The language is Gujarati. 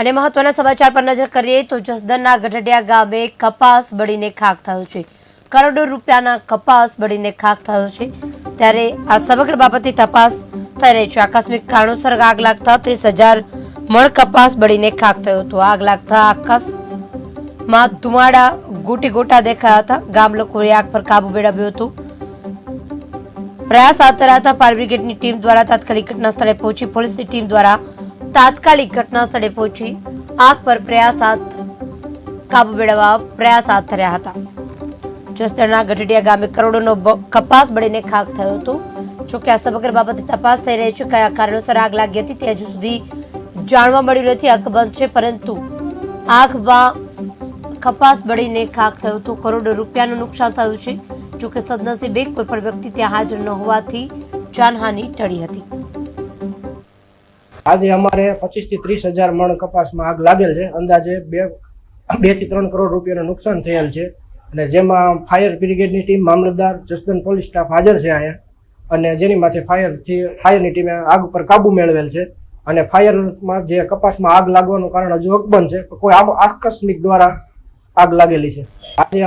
અને મહત્વના સમાચાર પર નજર કરીએ તો જસદનના ગઢડિયા ગામે કપાસ બળીને ખાક થયો છે. કરોડો રૂપિયાના કપાસ બળીને ખાક થયો છે. ત્યારે આ સમગ્ર બાબતે તપાસ થઈ રહી છે. આકસ્મિક કારણોસર આગ લાગતા ત્રીસ હજાર મણ કપાસ બળીને ખાક થયો હતો. આગ લાગતા આકાશમાં ધુમાડા ગોટી ગોટા દેખાયા હતા. ગામ લોકોએ આગ પર કાબુ મેળવ્યો હતો. પ્રયાસ હાથ ધરાતા ફાયર બ્રિગેડની ટીમ દ્વારા તાત્કાલિક ઘટના સ્થળે પહોંચી પોલીસની ટીમ દ્વારા તાત્કાલિક ઘટના સ્થળે પહોંચી આગ પર પ્રયાસ હાથ કાબુ મેળવવા પ્રયાસ હાથ ધર્યા હતા. જસદણના ગઢડિયા ગામે કરોડોનો કપાસ બળીને ખાક થયો હતો. જોકે આ સમગ્ર બાબતે તપાસ થઈ રહી છે કયા કારણોસર આગ લાગી હતી તે હજુ સુધી જાણવા મળ્યું નથી. અકબંધ છે, પરંતુ આગમાં કપાસ બળીને ખાક થયો હતો. કરોડો રૂપિયાનું નુકસાન થયું છે. જોકે સદનસીબે કોઈ પણ વ્યક્તિ ત્યાં હાજર ન હોવાથી જાનહાનિ ટળી હતી. આજે અમારે પચીસથી ત્રીસ હજાર મણ કપાસમાં આગ લાગેલ છે. અંદાજે બે બેથી ત્રણ કરોડ રૂપિયાનું નુકસાન થયેલ છે. અને જેમાં ફાયર બ્રિગેડની ટીમ, મામલતદાર જસદન પોલીસ સ્ટાફ હાજર છે અહીંયા. અને જેની માથે ફાયરથી ફાયરની ટીમે આગ ઉપર કાબુ મેળવેલ છે. અને ફાયરમાં જે કપાસમાં આગ લાગવાનું કારણ હજુ અકબંધ છે. કોઈ આકસ્મિક દ્વારા આગ લાગેલી છે. આજે